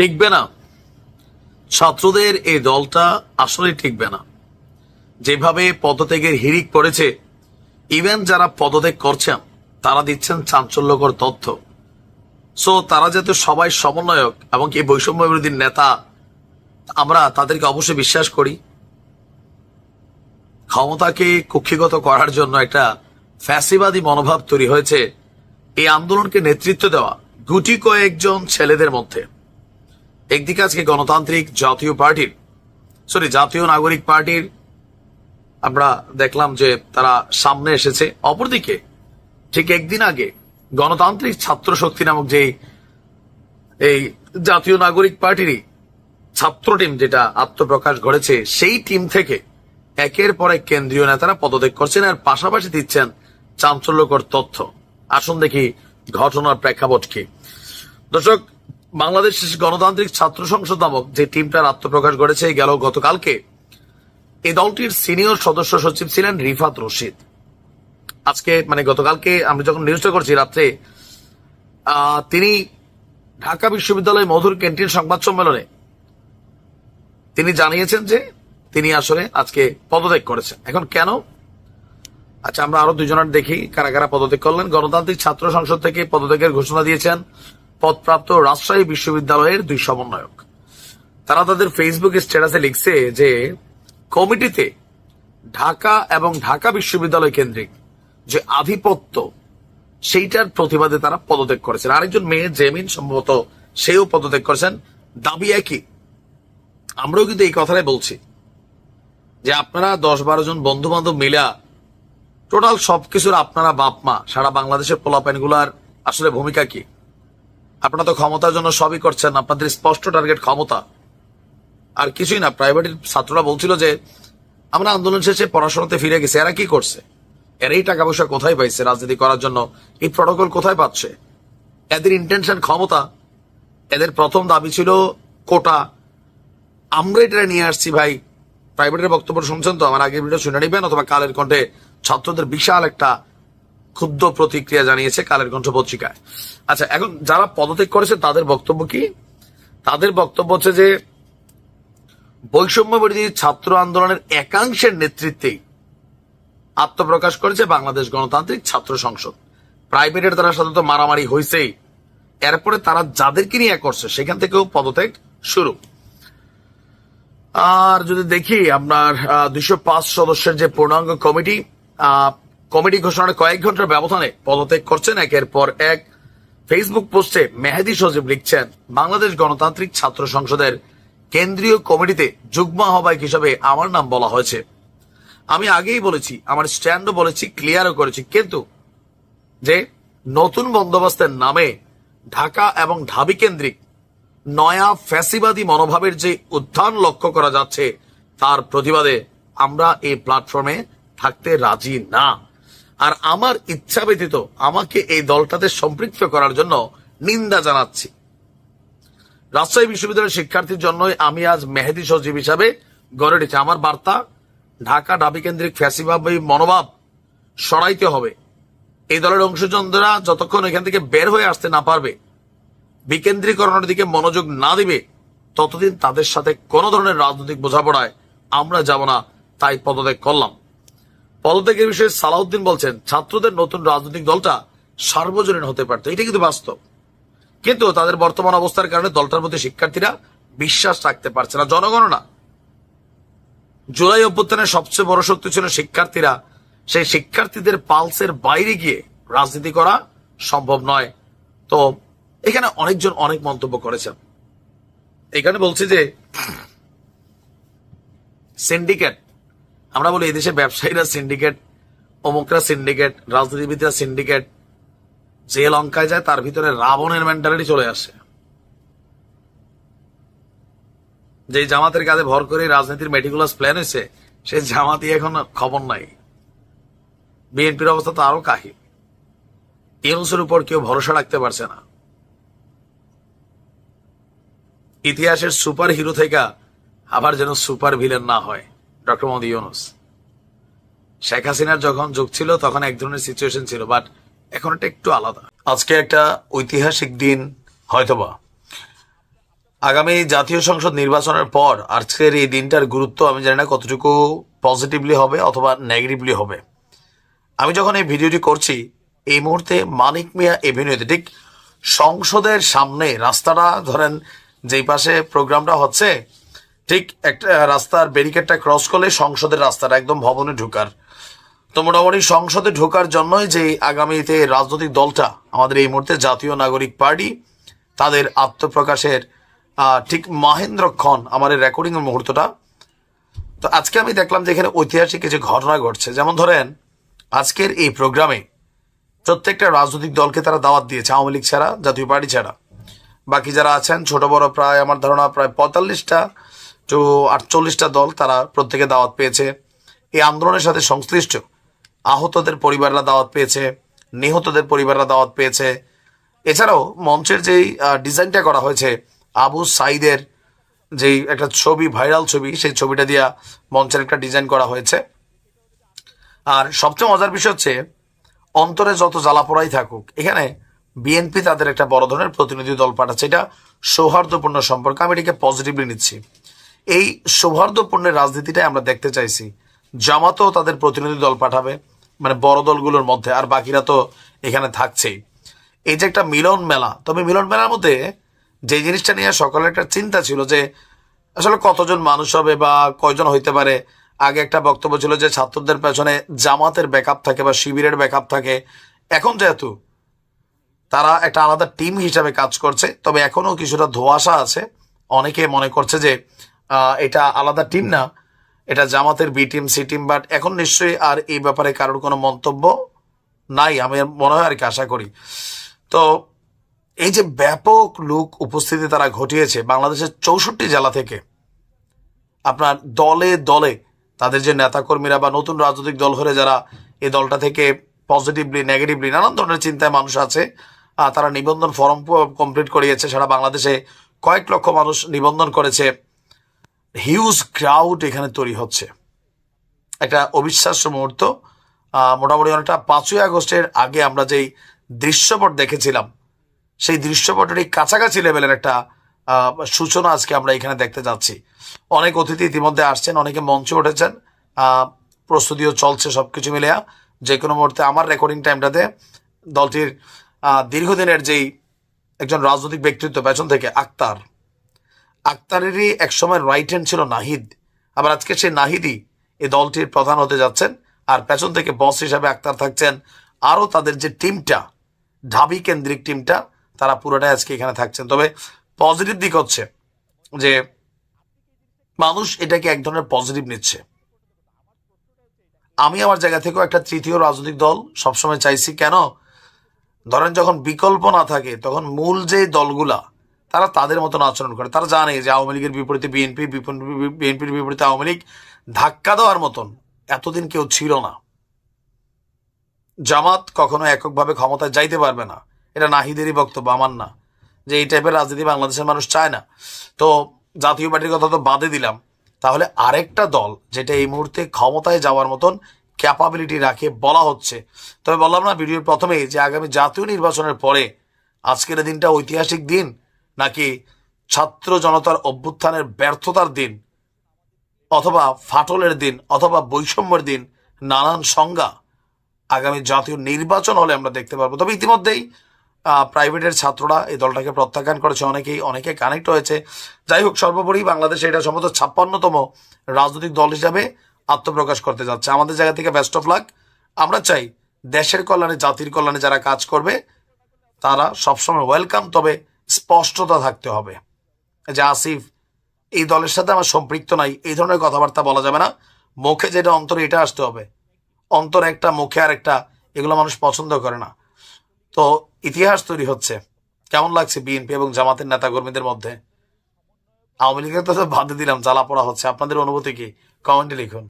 টিকবে না। ছাত্রদের এই দলটা আসলে টিকবে না। যেভাবে পদত্যাগের হিড়িক পড়েছে ইভেন যারা পদত্যাগ করছেন, তারা দিচ্ছেন চাঞ্চল্যকর তথ্য। সো তারা যাতে সবাই সমন্বয়ক এবং কি বৈষম্য বিরোধী নেতা, আমরা তাদেরকে অবশ্যই বিশ্বাস করি। ক্ষমতাকে কক্ষিগত করার জন্য একটা ফ্যাসিবাদী মনোভাব তৈরি হয়েছে। এই আন্দোলনকে নেতৃত্ব দেওয়া গুটি কয়েকজন ছেলেদের মধ্যে। একদিকে আজকে গণতান্ত্রিক জাতীয় পার্টির সরি জাতীয় নাগরিক পার্টির, আমরা দেখলাম যে তারা সামনে এসেছে। অপরদিকে, ঠিক একদিন আগে গণতান্ত্রিক ছাত্র শক্তি নামক যে এই জাতীয় নাগরিক পার্টিরই ছাত্র টিম যেটা আত্মপ্রকাশ ঘটেছে, সেই টিম থেকে একের পর এক কেন্দ্রীয় নেতারা পদত্যাগ করছেন আর পাশাপাশি দিচ্ছেন চাঞ্চল্যকর তথ্য। আসুন দেখি ঘটনার প্রেক্ষাপট কি। দর্শক বাংলাদেশ গণতান্ত্রিক ছাত্র সংসদ নামক যে টিমটার আত্মপ্রকাশ করেছে গেল গতকালকে এই দলটির সিনিয়র সদস্য সচিব ছিলেন রিফাত রশিদ। আজকে মানে গতকালকে আমি যখন নিউজটা করছি রাত্রে তিনি ঢাকা বিশ্ববিদ্যালয় মধুর ক্যান্টিন সংবাদ সম্মেলনে তিনি জানিয়েছেন যে তিনি আসলে আজকে পদত্যাগ করেছেন। এখন কেন? আচ্ছা আমরা আরও দুজনের দেখি কারা কারা পদত্যাগ করলেন। গণতান্ত্রিক ছাত্র সংসদ থেকে পদত্যাগের ঘোষণা দিয়েছেন। পদপ্রাপ্ত রাজশাহী বিশ্ববিদ্যালয়ের দুই সমন্বয়ক। তারা তাদের ফেসবুক স্ট্যাটাসে লিখছে যে, কমিটিতে ঢাকা এবং ঢাকা বিশ্ববিদ্যালয় কেন্দ্রিক যে আধিপত্য, সেইটার প্রতিবাদে তারা পদত্যাগ করেছেন। আরেকজন মেয়ে, জেমিন, সম্ভবত সেও পদত্যাগ করেছেন। দাবি একই। আমরাও কিন্তু এই কথাটাই বলছি যে আপনারা দশ বারো জন বন্ধু বান্ধব মিলা টোটাল সবকিছুর আপনারা বাপ মা সারা বাংলাদেশের পোলাপাইনগুলার আসলে ভূমিকা কি? আপনারা তো ক্ষমতার জন্য সবই করছেন, আপনাদের স্পষ্ট টার্গেট ক্ষমতা। আর কিছুই না প্রাইভেটের ছাত্ররা বলছিল যে, আমরা আন্দোলন শেষে পড়াশোনাতে ফিরে গেছি, এরা কি করছে? এরা এই টাকা পয়সা কোথায় পাইছে রাজনীতি করার জন্য? এই প্রটোকল কোথায় পাচ্ছে? এদের ইন্টেনশন ক্ষমতা, এদের প্রথম দাবি ছিল কোটা। আমরা এটা নিয়ে আসছি ভাই। প্রাইভেটের বক্তব্য শুনছেন তো? আমার আগের ভিডিও শুনে নিবেন অথবা কালের কণ্ঠে ছাত্রদের বিশাল একটা ক্ষুদ্র প্রতিক্রিয়া জানিয়েছে কালের কণ্ঠ পত্রিকায় আচ্ছা এখন যারা পদত্যাগ করেছে, তাদের বক্তব্য কি? তাদের বক্তব্য হচ্ছে যে, বৈষম্য বিরোধী ছাত্র আন্দোলনের একাংশের নেতৃত্বেই আত্মপ্রকাশ করেছে বাংলাদেশ গণতান্ত্রিক ছাত্র সংসদ। প্রাইভেটের তারা সাধারণত মারামারি হয়েছেই। এরপরে তারা যাদেরকে নিয়ে করছে, সেখান থেকেও পদত্যাগ শুরু। আর যদি দেখি, আপনার দুইশো পাঁচ সদস্যের যে পূর্ণাঙ্গ কমিটি কমিটি ঘোষণার কয়েক ঘণ্টার ব্যবধানে পদত্যাগ করছেন। একের পর এক ফেসবুক পোস্টে মেহেদি সজীব লিখছেন, বাংলাদেশ গণতান্ত্রিক ছাত্র সংসদের কেন্দ্রীয় কমিটিতে যুগ্ম আহ্বায়ক হিসাবে আমার নাম বলা হয়েছে। আমি আগেই বলেছি, আমার স্ট্যান্ডও বলেছি, ক্লিয়ারও করেছি। কিন্তু যে নতুন বন্দোবস্তের নামে ঢাকা এবং ঢাবি কেন্দ্রিক নয়া ফ্যাসিবাদী মনোভাবের যে উত্থান লক্ষ্য করা যাচ্ছে, তার প্রতিবাদে আমরা এই প্ল্যাটফর্মে থাকতে রাজি না। আর আমার ইচ্ছা ব্যতীত আমাকে এই দলটাতে সম্পৃক্ত করার জন্য নিন্দা জানাচ্ছি। রাজশাহী বিশ্ববিদ্যালয়ের শিক্ষার্থীর জন্যই আমি আজ মেহেদি সচিব হিসাবে গড়ে উঠেছি। আমার বার্তা, ঢাকা ঢাবি কেন্দ্রিক ফ্যাসিবাদী মনোভাব সরাইতে হবে। এই দলের অংশজনরা যতক্ষণ এখান থেকে বের হয়ে আসতে না পারবে, বিকেন্দ্রীকরণের দিকে মনোযোগ না দিবে, ততদিন তাদের সাথে কোন ধরনের রাজনৈতিক বোঝাপড়ায় আমরা যাব না, তাই পদত্যাগ করলাম। পদত্যাগের বিষয়ে সালাউদ্দিন বলছেন, ছাত্রদের নতুন রাজনৈতিক দলটা সার্বজনীন হতে পারত। এটা কিন্তু বাস্তব। কিন্তু তাদের বর্তমান অবস্থার কারণে দলটার প্রতি শিক্ষার্থীরা বিশ্বাস রাখতে পারছে না জনগণ না। জুলাই অভ্যুত্থানের সবচেয়ে বড় শক্তি ছিল শিক্ষার্থীরা। সেই শিক্ষার্থীদের পালসের বাইরে গিয়ে রাজনীতি করা সম্ভব নয়। তো এখানে অনেকজন অনেক মন্তব্য করেছেন। এখানে বলছি যে, সিন্ডিকেট আমরা বলি এদেশে ব্যবসায়ীরা সিন্ডিকেট অমুকরা সিন্ডিকেট রাজনীতিবিদরা সিন্ডিকেট যে লঙ্কায় যায় তার ভিতরে রাবণের মেন্টালিটি চলে আসে। যে জামাতের কাজে ভর করে রাজনীতির মেটিকুলাস প্ল্যান হয়েছে সেই জামাতি এখন খবর নাই। বিএনপির অবস্থা তো আরও কাহিল। ইউনুসের উপর কেউ ভরসা রাখতে পারছে না। ইতিহাসের সুপার হিরো থেকে আবার যেন সুপার ভিলেন না হয়। ডক্টর মোহাম্মদ ইউনুস। শেখ হাসিনার যখন যুগ ছিল, তখন এক ধরনের সিচুয়েশন ছিল বাট এখন এটা একটু আলাদা। আজকে একটা ঐতিহাসিক দিন হয়তোবা। আগামী জাতীয় সংসদ নির্বাচনের পর আজকের এই দিনটার গুরুত্ব আমি জানি না কতটুকু পজিটিভলি হবে অথবা নেগেটিভলি হবে। আমি যখন এই ভিডিওটি করছি, এই মুহূর্তে মানিক মিয়া এভিনিউতে, ঠিক সংসদের সামনে রাস্তাটা ধরেন যেই পাশে প্রোগ্রামটা হচ্ছে ঠিক একটা রাস্তার ব্যারিকেডটা ক্রস করলে সংসদের রাস্তাটা একদম ভবনে ঢোকার। তো মোটামুটি সংসদে ঢোকার জন্যই যে আগামীতে রাজনৈতিক দলটা আমাদের এই মুহূর্তে জাতীয় নাগরিক পার্টি, তাদের আত্মপ্রকাশের ঠিক মহেন্দ্রক্ষণ আমার এই রেকর্ডিং এর মুহূর্তটা। তো আজকে আমি দেখলাম যে এখানে ঐতিহাসিক কিছু ঘটনা ঘটছে। যেমন ধরেন, আজকের এই প্রোগ্রামে প্রত্যেকটা রাজনৈতিক দলকে তারা দাওয়াত দিয়েছে, আওয়ামী লীগ ছাড়া, জাতীয় পার্টি ছাড়া। বাকি যারা আছেন, ছোট বড় প্রায়, আমার ধারণা প্রায় পঁয়তাল্লিশটা টু আটচল্লিশটা দল তারা প্রত্যেকে দাওয়াত পেয়েছে। এই আন্দোলনের সাথে সংশ্লিষ্ট আহতদের পরিবাররা দাওয়াত পেয়েছে, নিহতদের পরিবাররা দাওয়াত পেয়েছে। এছাড়াও মঞ্চের যেই ডিজাইনটা করা হয়েছে, আবু সাইদের যেই একটা ছবি, ভাইরাল ছবি, সেই ছবিটা দিয়া মঞ্চের একটা ডিজাইন করা হয়েছে। আর সবচেয়ে মজার বিষয় হচ্ছে, অন্তরে যত জ্বালাপোড়াই থাকুক, এখানে বিএনপি তাদের একটা বড় ধরনের প্রতিনিধি দল পাঠাচ্ছে। এটা সৌহার্দ্যপূর্ণ সম্পর্ক। আমি এটাকে পজিটিভলি নিচ্ছি। এই সৌহার্দ্যপূর্ণের রাজনীতিটাই আমরা দেখতে চাইছি। জামাতও তাদের প্রতিনিধি দল পাঠাবে মানে বড় দলগুলোর মধ্যে, আর বাকিরা তো এখানে থাকছেই। এই যে একটা মিলন মেলা, তবে মিলন মেলার মধ্যে যে জিনিসটা নিয়ে সকালের একটা চিন্তা ছিল যে, আসলে কতজন মানুষ হবে বা কয়জন হইতে পারে? আগে একটা বক্তব্য ছিল যে ছাত্রদের পেছনে জামাতের ব্যাকআপ থাকে বা শিবিরের ব্যাকআপ থাকে। এখন যেহেতু তারা একটা আলাদা টিম হিসাবে কাজ করছে, তবে এখনও কিছুটা ধোঁয়াশা আছে। অনেকে মনে করছে যে এটা আলাদা টিম না। এটা জামাতের B team, C team but এখন নিশ্চয়ই আর এই ব্যাপারে কারোর কোনো মন্তব্য নাই, আমি মনে হয় আর কি আশা করি। তো এই যে ব্যাপক লোক উপস্থিতি তারা ঘটিয়েছে বাংলাদেশের চৌষট্টি জেলা থেকে, আপনার দলে দলে তাদের যে নেতাকর্মীরা বা নতুন রাজনৈতিক দল হলে যারা এই দলটা থেকে পজিটিভলি নেগেটিভলি নানান ধরনের চিন্তায় মানুষ আছে তারা নিবন্ধন ফর্ম কমপ্লিট করিয়েছে, সারা বাংলাদেশে কয়েক লক্ষ মানুষ নিবন্ধন করেছে। হিউজ ক্রাউড এখানে তৈরি হচ্ছে। একটা অবিশ্বাস্য মুহূর্ত। মোটামুটি অনেকটা পাঁচই আগস্টের আগে আমরা যেই দৃশ্যপট দেখেছিলাম, সেই দৃশ্যপটের এই কাছাকাছি লেভেলের একটা সূচনা আজকে আমরা এখানে দেখতে যাচ্ছি। অনেক অতিথি ইতিমধ্যে আসছেন, অনেকে মঞ্চে উঠেছেন। প্রস্তুতিও চলছে সব কিছু মিলে যে কোনো মুহূর্তে আমার রেকর্ডিং টাইমটাতে দলটির দীর্ঘদিনের যেই একজন রাজনৈতিক ব্যক্তিত্ব পেছন থেকে আক্তার আক্তারেরই একসময় রাইট হ্যান্ড ছিল নাহিদ। আবার আজকে সেই নাহিদই এই দলটির প্রধান হতে যাচ্ছেন আর পেছন থেকে বস হিসাবে আক্তার থাকছেন। আরও তাদের যে টিমটা, ঢাবি কেন্দ্রিক টিমটা, তারা পুরোটাই আজকে এখানে থাকছেন। তবে পজিটিভ দিক হচ্ছে যে মানুষ এটাকে এক ধরনের পজিটিভ নিচ্ছে। আমি আমার জায়গা থেকেও একটা তৃতীয় রাজনৈতিক দল সবসময় চাইছি। কেন? ধরেন যখন বিকল্প না থাকে, তখন মূল যে দলগুলা তারা তাদের মতন আচরণ করে। তারা জানে যে আওয়ামী লীগের বিপরীতে বিএনপি বিএনপির বিপরীতে আওয়ামী লীগ ধাক্কা দেওয়ার মতন এতদিন কেউ ছিল না। জামাত কখনো এককভাবে ক্ষমতায় যাইতে পারবে না। এটা নাহিদেরই বক্তব্য, আমার না। যে এই টাইপের রাজনীতি বাংলাদেশের মানুষ চায় না। তো জাতীয় পার্টির কথা তো বাদে দিলাম। তাহলে আরেকটা দল যেটা এই মুহূর্তে ক্ষমতায় যাওয়ার মতন ক্যাপাবিলিটি রাখে বলা হচ্ছে। তবে বললাম না, ভিডিওর প্রথমেই যে আগামী জাতীয় নির্বাচনের পরে আজকের দিনটা ঐতিহাসিক দিন নাকি ছাত্র জনতার অভ্যুত্থানের ব্যর্থতার দিন অথবা ফাটলের দিন অথবা বৈষম্যের দিন নানান সংজ্ঞা আগামী জাতীয় নির্বাচন হলে আমরা দেখতে পারব। তবে ইতিমধ্যেই প্রাইভেটের ছাত্ররা এই দলটাকে প্রত্যাখ্যান করেছে। অনেকেই, অনেকে কানেক্ট হয়েছে। যাই হোক, সর্বোপরি বাংলাদেশে এটা সম্ভবত ছাপ্পান্নতম রাজনৈতিক দল হিসাবে আত্মপ্রকাশ করতে যাচ্ছে। আমাদের জায়গা থেকে বেস্ট অফ লাক আমরা চাই দেশের কল্যাণে, জাতির কল্যাণে যারা কাজ করবে, তারা সবসময় ওয়েলকাম তবে স্পষ্টতা থাকতে হবে। যে আসিফ, এই দলের সাথে আমার সম্পৃক্ত নাই, এই ধরনের কথাবার্তা বলা যাবে না। মুখে যেটা অন্তরে, এটা আসতে হবে। অন্তর একটা, মুখে আর একটা এগুলো মানুষ পছন্দ করে না। তো ইতিহাস তৈরি হচ্ছে। কেমন লাগছে বিএনপি এবং জামাতের নেতা কর্মীদের মধ্যে? আওয়ামী লীগের তো বাদে দিলাম, জ্বালা পড়া হচ্ছে। আপনাদের অনুভূতি কি? কমেন্টে লিখুন।